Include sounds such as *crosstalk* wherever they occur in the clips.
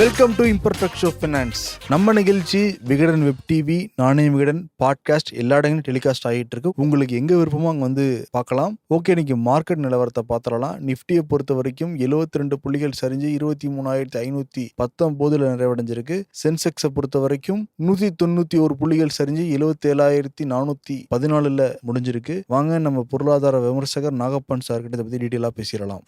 Welcome to imperfect show finance நம்ம நிகழ்ச்சி Vikatan web TV நானே விகடன் பாட்காஸ்ட் எல்லா இடங்களும் டெலிகாஸ்ட் ஆகிட்டு இருக்கு. உங்களுக்கு எங்க விருப்பமோ அங்க வந்து பார்க்கலாம். ஓகே இன்னைக்கு மார்க்கெட் நிலவரத்தை பார்த்துடலாம். நிஃப்டியை பொறுத்த வரைக்கும் 72 ரெண்டு புள்ளிகள் சரிஞ்சு இருபத்தி மூணாயிரத்தி ஐநூத்தி பத்தொன்பதுல நிறைவடைஞ்சிருக்கு. சென்செக்ஸை பொறுத்த வரைக்கும் நூத்தி தொண்ணூத்தி ஒரு புள்ளிகள் சரிஞ்சு எழுபத்தி ஏழாயிரத்தி நானூத்தி பதினாலுல முடிஞ்சிருக்கு. வாங்க நம்ம பொருளாதார விமர்சகர் நாகப்பன் சார் கிட்ட இதை பத்தி டீட்டெயிலா பேசிடலாம்.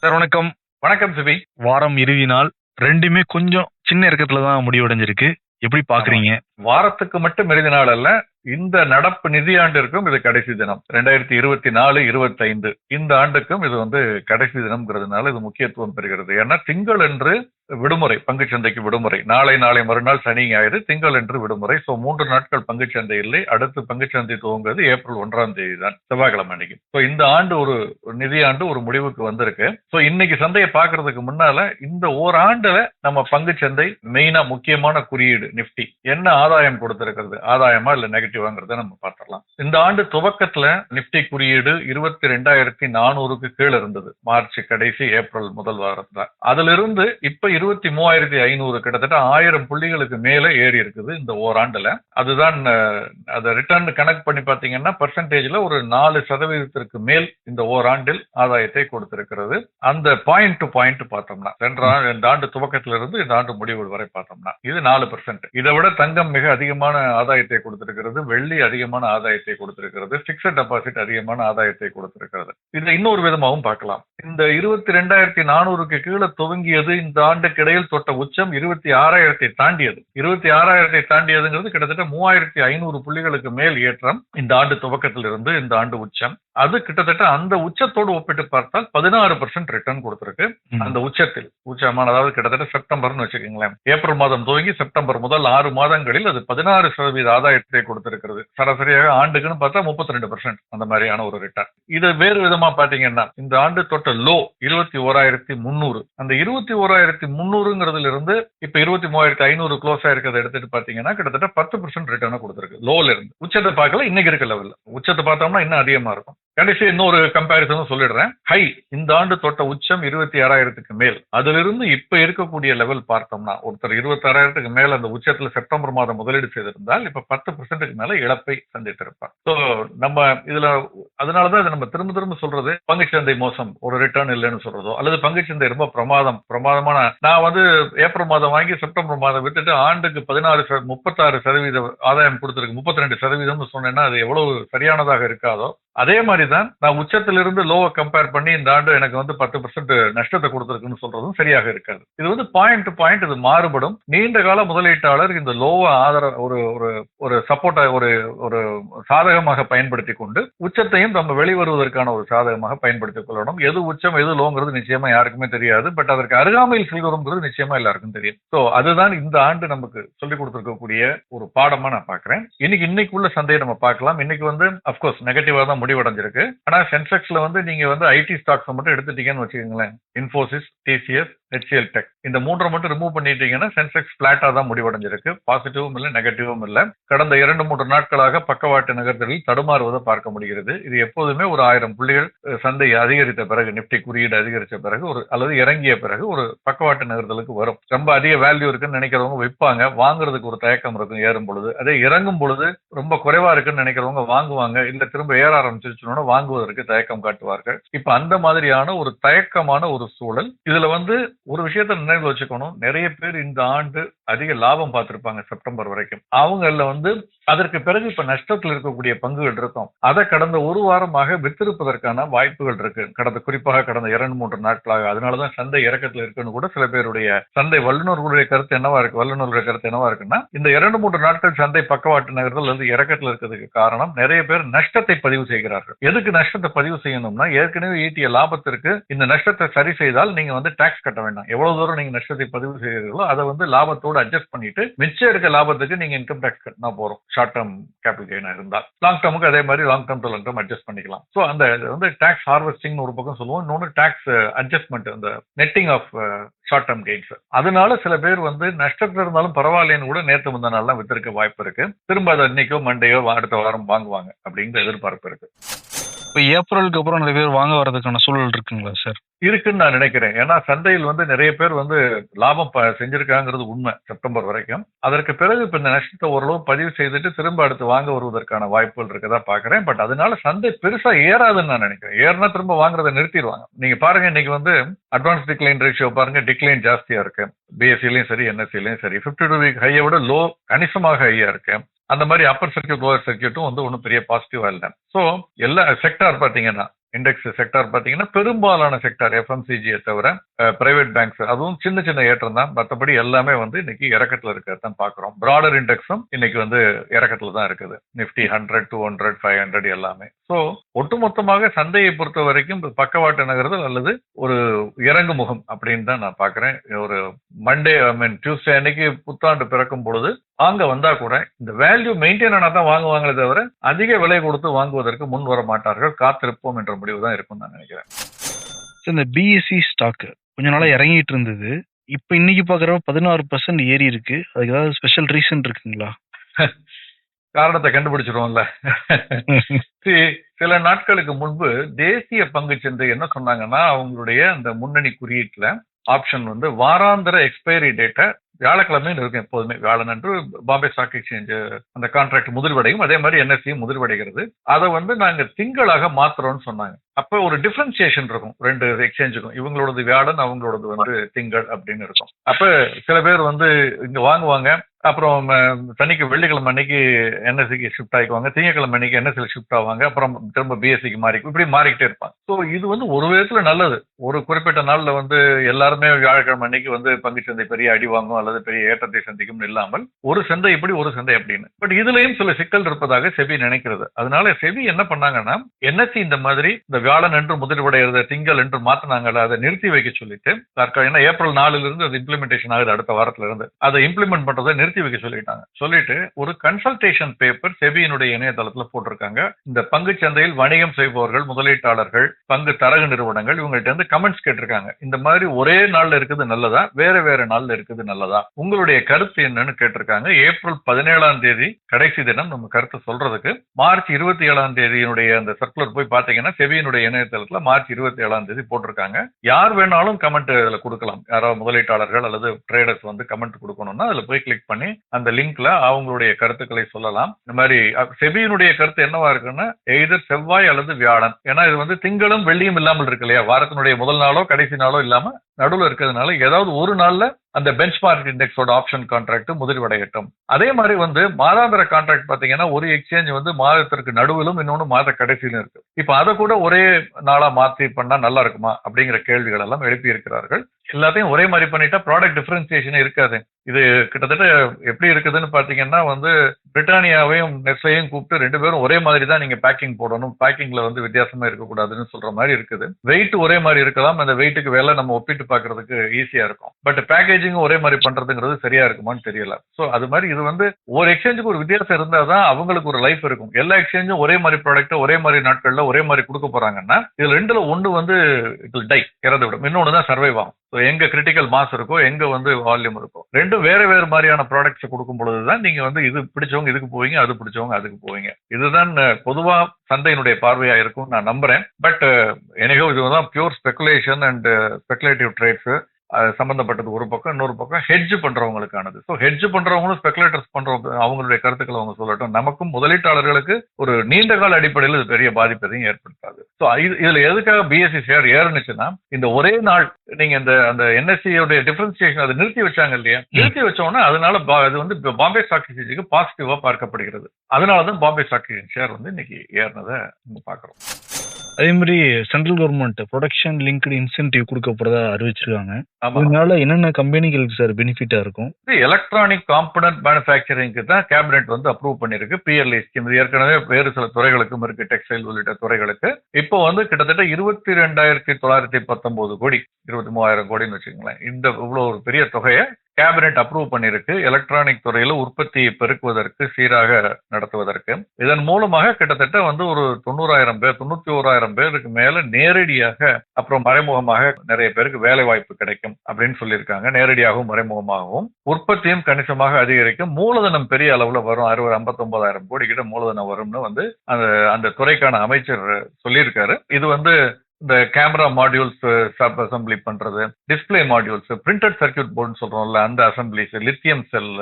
சார் வணக்கம். வணக்கம் சிபி. வாரம் இறுதி நாள். ரெண்டுமே கொஞ்சம் சின்ன இறக்கத்துல தான் முடிவடைஞ்சிருக்கு. எப்படி பாக்குறீங்க? வாரத்துக்கு மட்டும் நாள் அல்ல இந்த நடப்பு நிதியாண்டிற்கும் இது கடைசி தினம். ரெண்டாயிரத்தி இருபத்தி நாலு இருபத்தி ஐந்து இந்த ஆண்டுக்கும் இது வந்து கடைசி தினம்ங்கிறதுனால இது முக்கியத்துவம் பெறுகிறது. ஏன்னா திங்கள் என்று விடுமுறை பங்குச்சந்தைக்கு விடுமுறை. நாளை நாளை மறுநாள் சனி ஞாயிறு திங்கள் என்று விடுமுறை. சோ மூன்று நாட்கள் பங்குச்சந்தை இல்லை. அடுத்து பங்குச்சந்தை துவங்குவது ஏப்ரல் ஒன்றாம் தேதி தான் செவ்வாய்க்கிழமை அன்னைக்கு. ஸோ இந்த ஆண்டு ஒரு நிதியாண்டு ஒரு முடிவுக்கு வந்திருக்கு. சோ இன்னைக்கு சந்தையை பாக்குறதுக்கு முன்னால இந்த ஓராண்டுல நம்ம பங்குச்சந்தை மெயினா முக்கியமான குறியீடு நிப்டி என்ன ஆதாயம் கொடுத்திருக்கிறது? ஆதாயமா இல்ல பாசிட்டிவாங்கிறத நம்ம பார்த்துடலாம். இந்த ஆண்டு துவக்கத்துல நிப்டி குறியீடு இருபத்தி ரெண்டாயிரத்தி நானூறுக்கு கீழே இருந்தது. மார்ச் கடைசி ஏப்ரல் முதல் வாரத்துல. அதுல இருந்து இப்ப இருபத்தி மூவாயிரத்தி ஐநூறு கிட்டத்தட்ட ஆயிரம் புள்ளிகளுக்கு மேல ஏறி இருக்குது இந்த ஓராண்டுல. அதுதான் அதை ரிட்டர்ன் கணக்கு பண்ணி பாத்தீங்கன்னா பர்சன்டேஜ்ல ஒரு நாலு சதவீதத்திற்கு மேல் இந்த ஓராண்டில் ஆதாயத்தை கொடுத்திருக்கிறது. அந்த பாயிண்ட் டு பாயிண்ட் பார்த்தோம்னா சென்ற இந்த ஆண்டு துவக்கத்திலிருந்து இந்த ஆண்டு முடிவு வரை பார்த்தோம்னா இது நாலு பர்சன்ட் இதை விட தங்கம் மிக அதிகமான ஆதாயத்தை கொடுத்திருக்கிறது வெள்ளி அதிகமான ஆதாயத்தை கொடுத்திருக்கிறது பிக்சட் டெபாசிட் அதிகமான ஆதாயத்தை கொடுத்திருக்கிறது. இதை இன்னொரு விதமாகவும் பார்க்கலாம். இந்த இருபத்தி ரெண்டாயிரத்தி நானூறுக்கு கீழே துவங்கியது இந்த ஆண்டுக்கு இடையில் தொட்ட உச்சம் இருபத்தி ஆறாயிரத்தை தாண்டியது. இருபத்தி ஆறாயிரத்தை தாண்டியதுங்கிறது கிட்டத்தட்ட மூவாயிரத்தி ஐநூறு புள்ளிகளுக்கு மேல் ஏற்றம் இந்த ஆண்டு துவக்கத்திலிருந்து இந்த ஆண்டு உச்சம். அது கிட்டத்தட்ட அந்த உச்சத்தோடு ஒப்பிட்டு பார்த்தால் பதினாறு பர்சன்ட் ரிட்டர்ன் கொடுத்திருக்கு. அந்த உச்சத்தில் உச்சமான அதாவது கிட்டத்தட்ட செப்டம்பர்னு வச்சுக்கோங்களேன். ஏப்ரல் மாதம் துவங்கி செப்டம்பர் முதல் ஆறு மாதங்களில் அது பதினாறு சதவீத ஆதாயத்தை இருக்கிறது. சராசரியாக ஆண்டுக்குன்னு பார்த்தா முப்பத்தி ரெண்டு பர்சன்ட் அந்த மாதிரியான ஒரு ரிட்டர்ன் இது வேறு விதமா பாத்தீங்கன்னா இந்த ஆண்டு தொட்ட லோ இருபத்தி ஓராயிரத்தி முந்நூறு. அந்த இருபத்தி ஓராயிரத்தி முந்நூறுங்கிறதுல இருந்து இப்ப இருபத்தி மூவாயிரத்தி ஐநூறு க்ளோஸ் ஆயிருக்கிறத எடுத்துட்டு பாத்தீங்கன்னா கிட்டத்தட்ட பத்து பர்சன்ட் ரிட்டர்னை கொடுத்துருக்கு லோல இருந்து. உச்சத்தை பார்க்கல இன்னைக்கு இருக்க லெவல்ல உச்சத்தை பார்த்தோம்னா இன்னும் அதிகமா இருக்கும். கடைசி இன்னொரு கம்பேரிசனும் சொல்லிடுறேன். ஹை இந்த ஆண்டு தொட்ட உச்சம் இருபத்தி ஆறாயிரத்துக்கு மேல். அதிலிருந்து இப்ப இருக்கக்கூடிய லெவல் பார்த்தோம்னா ஒருத்தர் இருபத்தி ஆறாயிரத்துக்கு மேல அந்த உச்சத்துல செப்டம்பர் மாதம் முதலீடு செய்திருந்தால் இப்ப பத்து பர்சன்ட்டுக்கு மேல இழப்பை சந்தித்து இருப்பார் ஸோ நம்ம இதுல அதனாலதான் இதை நம்ம திரும்ப திரும்ப சொல்றது பங்குச்சந்தை மோசம் ஒரு ரிட்டர்ன் இல்லைன்னு சொல்றதோ அல்லது பங்குச்சந்தை ரொம்ப பிரமாதம் பிரமாதமான நான் வந்து ஏப்ரல் மாதம் வாங்கி செப்டம்பர் மாதம் விட்டுட்டு ஆண்டுக்கு பதினாறு முப்பத்தாறு சதவீத ஆதாயம் கொடுத்திருக்கு முப்பத்தி ரெண்டு சதவீதம்னு சொன்னேன்னா அது எவ்வளவு சரியானதாக இருக்காதோ அதே மாதிரி தான் நான் உச்சத்திலிருந்து லோவை கம்பேர் பண்ணி இந்த ஆண்டு எனக்கு வந்து பத்து பர்சன்ட் நஷ்டத்தை கொடுத்துருக்குன்னு சொல்றதும் சரியாக இருக்காது. இது வந்து பாயிண்ட் டு பாயிண்ட் இது மாறுபடும். நீண்ட கால முதலீட்டாளர் இந்த லோவை ஆதர ஒரு ஒரு ஒரு சப்போர்ட்டை ஒரு ஒரு சாதகமாக பயன்படுத்தி கொண்டு உச்சத்தையும் நம்ம வெளிவருவதற்கான ஒரு சாதகமாக பயன்படுத்திக் கொள்ளணும். எது உச்சம் எது லோங்கிறது நிச்சயமா யாருக்குமே தெரியாது. பட் அதற்கு அருகாமையில் செல்வதுங்கிறது நிச்சயமா எல்லாருக்கும் தெரியும். ஸோ அதுதான் இந்த ஆண்டு நமக்கு சொல்லிக் கொடுத்துருக்கக்கூடிய ஒரு பாடமா நான் பாக்குறேன் இன்னைக்கு இன்னைக்குள்ள சந்தையை நம்ம பார்க்கலாம். இன்னைக்கு வந்து அப்கோர்ஸ் நெகட்டிவா தான் முடிவடைஞ்சிருக்கு. ஆனா சென்செக்ஸ்ல வந்து நீங்க வந்து ஐடி ஸ்டாக்ஸ் மட்டும் எடுத்துட்டீங்கன்னு வச்சுக்கோங்களேன். இன்ஃபோசிஸ் டிசிஎஸ் ஹெச்சிஎல் டெக் இந்த மூன்றை மட்டும் ரிமூவ் பண்ணிட்டீங்கன்னா சென்செக்ஸ் பிளாட்டா தான் முடிவடைஞ்சிருக்கு. பாசிட்டிவும் இல்லை நெகட்டிவும் இல்லை. கடந்த இரண்டு மூன்று நாட்களாக பக்கவாட்டு நகர்த்தலில் தடுமாறுவதை பார்க்க முடிகிறது. இது எப்போதுமே ஒரு ஆயிரம் புள்ளிகள் சந்தை அதிகரித்த பிறகு நிப்டி குறியீடு அதிகரித்த பிறகு ஒரு அல்லது இறங்கிய பிறகு ஒரு பக்கவாட்டு நகர்தலுக்கு வரும். ரொம்ப அதிக வேல்யூ இருக்குன்னு நினைக்கிறவங்க விற்பாங்க. வாங்குறதுக்கு ஒரு தயக்கம் இருக்கும் ஏறும் பொழுது. அதே இறங்கும் பொழுது ரொம்ப குறைவா இருக்குன்னு நினைக்கிறவங்க வாங்குவாங்க. இல்ல திரும்ப ஏற ஆரம்பிச்சிருச்சுன்னா வாங்குவதற்கு தயக்கம் காட்டுவார்கள். இப்ப அந்த மாதிரியான ஒரு தயக்கமான ஒரு சூழல் இதுல வந்து ஒரு விஷயத்த நினைவில் வச்சுக்கணும். நிறைய பேர் இந்த ஆண்டு அதிக லாபம் பார்த்திருப்பாங்க செப்டம்பர் வரைக்கும். அவங்கள வந்து அதற்கு பிறகு இப்ப நஷ்டத்தில் இருக்கக்கூடிய பங்குகள் இருக்கும். அதை கடந்த ஒரு வாரமாக வித்திருப்பதற்கான வாய்ப்புகள் இருக்கு. கடந்த குறிப்பாக கடந்த இரண்டு மூன்று நாட்களாக. அதனாலதான் சந்தை இறக்கத்துல இருக்குன்னு கூட சில பேருடைய சந்தை வல்லுநர்களுடைய கருத்து என்னவா இருக்கு வல்லுநர்களுடைய கருத்து என்னவா இருக்குன்னா இந்த இரண்டு மூன்று நாட்கள் சந்தை பக்கவாட்டு நகர்தல் வந்து இறக்கத்துல இருக்கிறதுக்கு காரணம் நிறைய பேர் நஷ்டத்தை பதிவு செய்கிறார்கள். எதுக்கு நஷ்டத்தை பதிவு செய்யணும்னா ஏற்கனவே ஈட்டிய லாபத்திற்கு இந்த நஷ்டத்தை சரி செய்தால் நீங்க வந்து டாக்ஸ் கட்ட வேண்டும் எவ்வளவு தூரம் நீங்க நஷ்டத்தை பதிவு செய்கிறீர்களோ அதை வந்து லாபத்தோடு அட்ஜஸ்ட் பண்ணிட்டு மிச்சம் இருக்க லாபத்துக்கு நீங்க இன்கம் டேக்ஸ் கட்டினா போறோம் ஷார்ட் டேர்ம் கேபிட்டல் கெயினா இருந்தால். லாங் டேர்முக்கு அதே மாதிரி long term to long term adjust பண்ணிக்கலாம். ஸோ அந்த வந்து டாக்ஸ் ஹார்வெஸ்டிங் ஒரு பக்கம் சொல்லுவோம். இன்னொன்று டாக்ஸ் அட்ஜஸ்ட்மெண்ட் அந்த netting of short term gains அதனால சில பேர் வந்து நஷ்டத்துல இருந்தாலும் பரவாயில்லைன்னு கூட நேற்று முந்த நாள்லாம் வித்திருக்க வாய்ப்பு இருக்கு. திரும்ப அதை இன்னைக்கோ மண்டேயோ அடுத்த வாரம் வாங்குவாங்க அப்படிங்கிற எதிர்பார்ப்பு இருக்கு. இப்போ ஏப்ரலுக்கு அப்புறம் நிறைய பேர் வாங்க வர்றதுக்கான சூழல் இருக்குங்களா சார்? இருக்குன்னு நான் நினைக்கிறேன். ஏன்னா சந்தையில் வந்து நிறைய பேர் வந்து லாபம் ப- செஞ்சிருக்காங்கிறது உண்மை செப்டம்பர் வரைக்கும். அதற்கு பிறகு இப்போ இந்த நஷ்டத்தை ஓரளவு பதிவு செய்துட்டு திரும்ப அடுத்து வாங்க வருவதற்கான வாய்ப்புகள் இருக்கதா பார்க்குறேன். பட் அதனால சந்தை பெருசாக ஏறாதுன்னு நான் நினைக்கிறேன். ஏறினா திரும்ப வாங்குறதை நிறுத்திடுவாங்க. நீங்கள் பாருங்க இன்னைக்கு வந்து அட்வான்ஸ் டிக்ளைன் ரேஷியோ பாருங்க டிக்ளைன் ஜாஸ்தியாக இருக்கு. பிஎஸ்சிலையும் சரி என்எஸ்சிலையும் சரி. 52 டூ வீக் ஹையை விட லோ கணிசமாக ஹையாக இருக்கு. அந்த மாதிரி அப்பர் சர்க்கியூட் லோவர் சர்க்கியூட்டும் வந்து ஒன்றும் பெரிய பாசிட்டிவாக இல்லை. ஸோ எல்லா செக்டார் பார்த்தீங்கன்னா இண்டெக்ஸ் செக்டார் பார்த்தீங்கன்னா பெரும்பாலான செக்டார் எஃப்எம்சிஜியை தவிர பிரைவேட் பேங்க்ஸ் அதுவும் சின்ன சின்ன ஏற்றம் தான். மற்றபடி எல்லாமே வந்து இன்னைக்கு இறக்கத்துல இருக்கிறதான் பாக்குறோம் பிராடர் இண்டெக்ஸும் இன்னைக்கு வந்து இறக்கத்துல தான் இருக்குது. Nifty hundred two hundred five hundred எல்லாமே. ஸோ ஒட்டுமொத்தமாக சந்தையை பொறுத்த வரைக்கும் பக்கவாட்டு நகர்தல் அல்லது ஒரு இறங்கு முகம் அப்படின்னு தான் நான் பாக்குறேன் ஒரு மண்டே ஐ மீன் டியூஸ்டே அன்னைக்கு புத்தாண்டு பிறக்கும் பொழுது வாங்க வந்தா கூட இந்த வேல்யூ மெயின்டைன் ஆனா தான் வாங்குவாங்களே தவிர அதிக விலை கொடுத்து வாங்குவதற்கு முன் வர மாட்டார்கள். காத்திருப்போம் என்ற முடிவு தான் இருக்கும் நான் நினைக்கிறேன். சார் இந்த பிஎஸ்சி ஸ்டாக் கொஞ்ச நாளா இறங்கிட்டு இருந்தது. இப்போ இன்னைக்கு பாக்குறப்ப பதினாறு பர்சன்ட் ஏறி இருக்கு. அதுக்கு ஏதாவது ஸ்பெஷல் ரீசன் இருக்குங்களா? காரணத்தை கண்டுபிடிச்சிருவோம்ல. சில நாட்களுக்கு முன்பு தேசிய பங்கு சந்தை என்ன சொன்னாங்கன்னா அவங்களுடைய அந்த முன்னணி குறியீட்டுல ஆப்ஷன் வந்து வாராந்திர எக்ஸ்பைரி டேட்டை வியாழக்கிழமையும் இருக்கும் எப்போதுமே. வியாழன் அன்று பாம்பே ஸ்டாக் எக்ஸ்சேஞ்ச் அந்த கான்ட்ராக்ட் முதிர்வடையும். அதே மாதிரி என்எஸ்சியும் முதிர்வடைகிறது. அதை வந்து நாங்கள் திங்களாக மாத்துறோம்னு சொன்னாங்க. அப்போ ஒரு டிஃபரன்சியேஷன் இருக்கும். ரெண்டு எக்ஸ்சேஞ்சுக்கும் இவங்களோடது வியாழன் அவங்களோடது வந்து திங்கள் அப்படின்னு இருக்கும். அப்ப சில பேர் வந்து இங்க வாங்குவாங்க. அப்புறம் சனிக்கு வெள்ளிக்கிழமை அன்னைக்கு என்எஸ்சிக்கு ஷிஃப்ட் ஆகிக்குவாங்க திங்கக்கிழமை அன்னைக்கு என்எஸ்சியில் ஷிஃப்ட் ஆவாங்க. அப்புறம் திரும்ப பிஎஸ்சிக்கு மாறி இப்படி மாறிக்கிட்டே இருப்பாங்க. ஸோ இது வந்து ஒரு விதத்தில் நல்லது. ஒரு குறிப்பிட்ட நாளில் வந்து எல்லாருமே வியாழக்கிழமை அன்னைக்கு வந்து பங்குச்சந்தை பெரிய அடி வாங்கும் அல்லது பெரிய ஏற்றத்தை சந்திக்கும் இல்லாமல் ஒரு சந்தை இப்படி ஒரு சந்தை அப்படின்னு. பட் இதுலயும் சில சிக்கல் இருப்பதாக செபி நினைக்கிறது. அதனால செபி என்ன பண்ணாங்கன்னா என்எஸ்சி இந்த மாதிரி இந்த வியாழன் என்று முதல்வடைகிறத திங்கள் என்று மாத்தினாங்கல்ல அதை நிறுத்தி வைக்க சொல்லிட்டு ஏன்னா ஏப்ரல் நாலுல இருந்து அது இம்ப்ளிமெண்டேஷன் ஆகுது அடுத்த வாரத்துல இருந்து அதை இம்ப்ளிமெண்ட் பண்றதை நிறுத்தி நிறுத்தி வைக்க சொல்லிட்டாங்க. சொல்லிட்டு ஒரு கன்சல்டேஷன் பேப்பர் செபியினுடைய இணையதளத்துல போட்டிருக்காங்க. இந்த பங்கு சந்தையில் வணிகம் செய்பவர்கள் முதலீட்டாளர்கள் பங்கு தரகு நிறுவனங்கள் இவங்கள்ட்ட இருந்து கமெண்ட்ஸ் கேட்டிருக்காங்க. இந்த மாதிரி ஒரே நாள்ல இருக்குது நல்லதா? வேற வேற நாள்ல இருக்குது நல்லதா? உங்களுடைய கருத்து என்னன்னு கேட்டிருக்காங்க. ஏப்ரல் பதினேழாம் தேதி கடைசி தினம் நம்ம கருத்து சொல்றதுக்கு. மார்ச் இருபத்தி ஏழாம் தேதியினுடைய அந்த சர்க்குலர் போய் பாத்தீங்கன்னா செபியினுடைய இணையதளத்துல மார்ச் இருபத்தி ஏழாம் தேதி போட்டிருக்காங்க. யார் வேணாலும் கமெண்ட் இதுல கொடுக்கலாம். யாராவது முதலீட்டாளர்கள் அல்லது ட்ரேடர்ஸ் வந்து கமெண்ட் கொடுக்கணும்னா அதுல போய் கிளிக் பண்ணி அந்த லிங்க்ல அவங்களுடைய கருத்துக்களை சொல்லலாம். இந்த மாதிரி செபியினுடைய கருத்து என்னவா இருக்குன்னா எய்தர் செவ்வாய் அல்லது வியாழன். ஏன்னா இது வந்து திங்களும் வெள்ளியும் இல்லாமல் இருக்கு இல்லையா? வாரத்தினுடைய முதல் நாளோ கடைசி நாளோ இல்லாம நடுவில் இருக்கிறதுனால ஏதாவது ஒரு நாள்ல அந்த பெஞ்ச் மார்க் இண்டெக்ஸோட ஆப்ஷன் கான்ட்ராக்ட் முதிர்வடையட்டும். அதே மாதிரி வந்து மாதாந்திர கான்ட்ராக்ட் பாத்தீங்கன்னா ஒரு எக்ஸ்சேஞ்ச் வந்து மாதத்திற்கு நடுவிலும் இன்னொன்னு மாத கடைசியிலும் இருக்கு. இப்ப அதை கூட ஒரே நாளா மாத்தி பண்ணா நல்லா இருக்குமா? அப்படிங்கிற கேள்விகள் எல்லாம் எழுப்பி இருக்கிறார்கள் எல்லாத்தையும் ஒரே மாதிரி பண்ணிட்டா ப்ராடக்ட் டிஃபரன்சியேஷன் இருக்காது. இது கிட்டத்தட்ட எப்படி இருக்குதுன்னு பாத்தீங்கன்னா வந்து பிரிட்டானியாவையும் நெஸ்லையும் கூப்பிட்டு ரெண்டு பேரும் ஒரே மாதிரி தான் நீங்க பேக்கிங் போடணும். பேக்கிங்ல வந்து வித்தியாசமா இருக்கக்கூடாதுன்னு சொல்ற மாதிரி இருக்குது. வெயிட் ஒரே மாதிரி இருக்கலாம். அந்த வெயிட்டுக்கு வேலை நம்ம ஒப்பிட்டு பார்க்கறதுக்கு ஈஸியா இருக்கும். பட் பேக்கேஜிங் ஒரே மாதிரி பண்றதுங்கிறது சரியா இருக்குமான்னு தெரியல. சோ அது மாதிரி இது வந்து ஒரு எக்ஸ்சேஞ்சுக்கு ஒரு வித்தியாசம் இருந்தால் தான் அவங்களுக்கு ஒரு லைஃப் இருக்கும். எல்லா எக்ஸ்சேஞ்சும் ஒரே மாதிரி ப்ராடக்ட் ஒரே மாதிரி நாட்கள்ல ஒரே மாதிரி கொடுக்க போறாங்கன்னா இதுல ரெண்டுல ஒன்று வந்து இட் டை இறந்து விடும் இன்னொன்னு தான் சர்வைவ் ஆகும். ஸோ எங்கே கிரிட்டிக்கல் மாஸ் இருக்கோ எங்கே வந்து வால்யூம் இருக்கோ ரெண்டும் வேறு வேறு மாதிரியான ப்ராடக்ட்ஸ் கொடுக்கும் பொழுது தான் நீங்கள் வந்து இது பிடிச்சவங்க இதுக்கு போவீங்க அது பிடிச்சவங்க அதுக்கு போவீங்க. இதுதான் பொதுவாக சந்தையினுடைய பார்வையாக இருக்கும் நான் நம்புகிறேன் பட் எனக்கோ இதுதான் pure speculation and speculative trades சம்பந்தப்பட்டது ஒரு பக்கம் இன்னொரு பக்கம் ஹெட்ஜ் பண்றவங்களுக்கானது. ஸோ ஹெட்ஜ் பண்றவங்களும் ஸ்பெகுலேட்டர்ஸ் பண்றவங்க அவங்களுடைய கருத்துக்களை அவங்க சொல்லட்டும். நமக்கும் முதலீட்டாளர்களுக்கு ஒரு நீண்ட கால அடிப்படையில் இது பெரிய பாதிப்பு எதையும் ஏற்படுத்தாது. ஸோ இதுல எதுக்காக பிஎஸ்சி ஷேர் ஏறுனுச்சுன்னா இந்த ஒரே நாள் நீங்க இந்த அந்த என்எஸ்சியோடைய டிஃபரன்சியேஷன் அதை நிறுத்தி வச்சாங்க இல்லையா? நிறுத்தி வச்சோன்னா அதனால அது வந்து பாம்பே ஸ்டாக் எக்ஸ்சேஞ்சுக்கு பாசிட்டிவா பார்க்கப்படுகிறது. அதனால தான் பாம்பே ஸ்டாக் எக்ஸ்சேஞ்ச் ஷேர் வந்து இன்னைக்கு ஏறினதை நம்ம பாக்குறோம் அதே மாதிரி central government production linked incentive கொடுக்க போறதா அறிவிச்சிருக்காங்க. ஆமா. இதனால என்னென்ன கம்பெனிகளுக்கு சார் பெனிஃபிட்டா இருக்கும்? எலக்ட்ரானிக் காம்பனன்ட் மேனுஃபேக்சரிங்க்கு தான் கேபினெட் வந்து அப்ரூவ் பண்ணிருக்கு பிஎல்ஐ ஸ்கீம் இது ஏற்கனவே வேறு சில துறைகளுக்கும் இருக்கு. டெக்ஸ்டைல் உள்ளிட்ட துறைகளுக்கு. இப்போ வந்து கிட்டத்தட்ட இருபத்தி ரெண்டாயிரத்தி தொள்ளாயிரத்தி பத்தொன்பது கோடி இருபத்தி மூவாயிரம் கோடின்னு வச்சுக்கோங்களேன். இந்த இவ்வளவு ஒரு பெரிய தொகையை கேபினெட் அப்ரூவ் பண்ணிருக்கு எலக்ட்ரானிக் துறையில உற்பத்தியை பெருக்குவதற்கு சீராக நடத்துவதற்கு. இதன் மூலமாக கிட்டத்தட்ட வந்து ஒரு தொண்ணூறாயிரம் பேர் தொண்ணூத்தி ஓராயிரம் பேருக்கு மேல நேரடியாக அப்புறம் மறைமுகமாக நிறைய பேருக்கு வேலை வாய்ப்பு கிடைக்கும் அப்படின்னு சொல்லியிருக்காங்க. நேரடியாகவும் மறைமுகமாகவும். உற்பத்தியும் கணிசமாக அதிகரிக்கும். மூலதனம் பெரிய அளவுல வரும். அறுபது ஐம்பத்தொன்பதாயிரம் கோடி கிட்ட மூலதனம் வரும்னு வந்து அந்த அந்த துறைக்கான அமைச்சர் சொல்லியிருக்காரு. இது வந்து இந்த கேமரா மாடியூல்ஸ் சப் அசம்பிளி பண்றது டிஸ்பிளே மாடியூல்ஸ் பிரிண்டட் சர்க்கியூட் போர்டுன்னு சொல்றோம்ல அந்த அசம்பிளிஸ் லித்தியம் செல்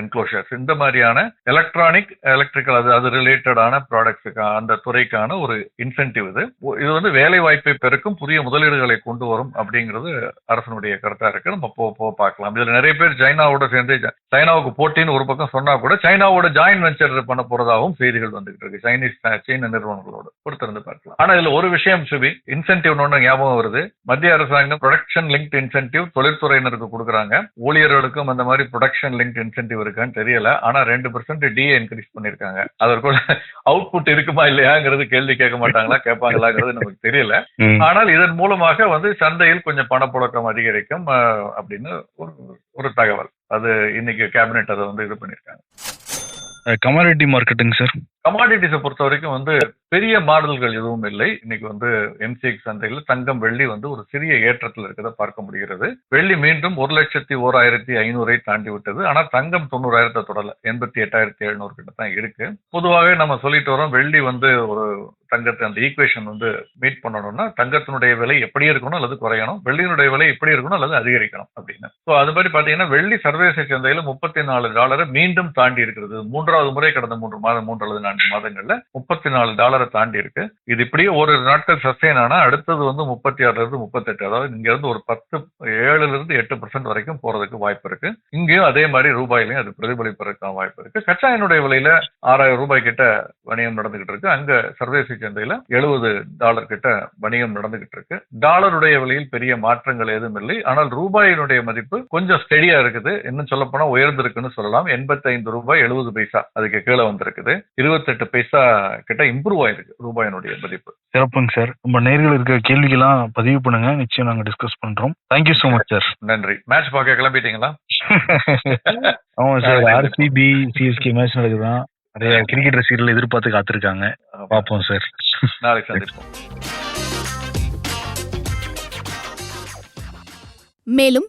என்க்ளோஷர்ஸ் இந்த மாதிரியான எலக்ட்ரானிக் எலக்ட்ரிக்கல் அது அது ரிலேட்டடான ப்ராடக்ட்ஸுக்கு அந்த துறைக்கான ஒரு இன்சென்டிவ் இது. இது வந்து வேலை வாய்ப்பை பெருக்கும் புதிய முதலீடுகளை கொண்டு வரும் அப்படிங்கிறது அரசனுடைய கருத்தா இருக்கு. நம்ம போ போ பார்க்கலாம். இதுல நிறைய பேர் சைனாவோட சேர்ந்து சைனாவுக்கு போட்டின்னு ஒரு பக்கம் சொன்னா கூட சைனாவோட ஜாயின் வெஞ்சர் பண்ண போறதாகவும் செய்திகள் வந்துகிட்டு இருக்கு. சைனீஸ் சீன நிறுவனங்களோட பொறுத்திருந்து பார்க்கலாம். ஆனா இதுல ஒரு விஷயம் சுபி இன்சென்டிவ் ஒன்று ஞாபகம் வருது. மத்திய அரசாங்கம் ப்ரொடக்ஷன் லிங்க் இன்சென்டிவ் தொழில்துறையினருக்கு கொடுக்குறாங்க. ஊழியர்களுக்கும் அந்த மாதிரி ப்ரொடக்ஷன் லிங்க் இன்சென்டிவ் இருக்கான்னு தெரியல. ஆனா ரெண்டு பர்சன்ட் டிஏ இன்க்ரீஸ் பண்ணிருக்காங்க. அதற்குள்ள அவுட்புட் இருக்குமா இல்லையாங்கிறது கேள்வி கேட்க மாட்டாங்களா கேட்பாங்களாங்கிறது நமக்கு தெரியல. ஆனால் இதன் மூலமாக வந்து சந்தையில் கொஞ்சம் பணப்புழக்கம் அதிகரிக்கும் அப்படின்னு ஒரு ஒரு தகவல். அது இன்னைக்கு கேபினெட் அதை வந்து இது பண்ணிருக்காங்க. கமாடிட்டி மார்க்கெட்டுங்க சார் கமாடிட்டிஸை பொறுத்த வரைக்கும் வந்து பெரிய மாடல்கள் எதுவும் இல்லை. இன்னைக்கு வந்து எம்சிஎக்ஸ் சந்தையில் தங்கம் வெள்ளி வந்து ஒரு சிறிய ஏற்றத்தில் இருக்கிறத பார்க்க முடிகிறது. வெள்ளி மீண்டும் ஒரு லட்சத்தி ஓராயிரத்தி ஐநூறை தாண்டி விட்டது. ஆனால் தங்கம் தொண்ணூறாயிரத்தை தொடல. எண்பத்தி எட்டாயிரத்தி எழுநூறு கிட்ட தான் இருக்கு. பொதுவாகவே நம்ம சொல்லிட்டு வரோம் வெள்ளி வந்து ஒரு தங்கத்தை அந்த ஈக்குவேஷன் வந்து மீட் பண்ணணும்னா தங்கத்தினுடைய விலை எப்படி இருக்கணும் அல்லது குறையணும்? வெள்ளியினுடைய விலை எப்படி இருக்கணும் அல்லது அதிகரிக்கணும் அப்படின்னு. ஸோ அது மாதிரி பார்த்தீங்கன்னா வெள்ளி சர்வதேச சந்தையில் முப்பத்தி நாலு டாலரை மீண்டும் தாண்டி இருக்கிறது. மூன்றாவது முறை கடந்த மூன்று மாதம் மூன்று அல்லது நான்கு மாதங்கள்ல முப்பத்தி நாலு டாலரை தாண்டி இருக்கு. இது இப்படியே ஒரு நாட்கள் சஸ்டெயின் ஆனா அடுத்தது வந்து முப்பத்தி ஆறுல இருந்து முப்பத்தெட்டு அதாவது இங்க இருந்து ஒரு பத்து ஏழுல இருந்து எட்டு பர்சன்ட் வரைக்கும் போறதுக்கு வாய்ப்பு இருக்கு. இங்கேயும் அதே மாதிரி ரூபாயிலையும் அது பிரதிபலிப்பதற்கான வாய்ப்பு இருக்கு. கச்சா எண்ணுடைய விலையில ஆறாயிரம் ரூபாய் கிட்ட வணிகம் நடந்துகிட்டு இருக்கு. அங்க சர்வதேச சந்தையில எழுபது டாலர் கிட்ட வணிகம் நடந்துகிட்டு இருக்கு. டாலருடைய விலையில் பெரிய மாற்றங்கள் எதுவும் இல்லை. ஆனால் ரூபாயினுடைய மதிப்பு கொஞ்சம் ஸ்டெடியா இருக்குது. இன்னும் சொல்ல போனா உயர்ந்திருக்குன்னு சொல்லலாம். எண்பத்தி ஐந்து ரூபாய் எழுபது பைசா அதுக்கு கீழே வந்திருக்குது. இருபத்தெட்டு பைசா கிட்ட இம்ப்ரூவ் ஆயிருக்கு ரூபாயினுடைய மதிப்பு. சிறப்புங்க சார். நம்ம நேர்கள் இருக்கிற கேள்விக்கெல்லாம் பதிவு பண்ணுங்க. நிச்சயம் நாங்க டிஸ்கஸ் பண்றோம். Thank you so much sir நன்றி. மேட்ச் பார்க்க கிளம்பிட்டீங்களா? *laughs* ஆமா சார் ஆர்சிபி சிஎஸ்கே மேட்ச் நடக்குதான் நிறைய கிரிக்கெட் ரசிகர்கள் எதிர்பார்த்து காத்திருக்காங்க. பார்ப்போம் சார் நாளைக்கு சந்திப்போம். மேலும்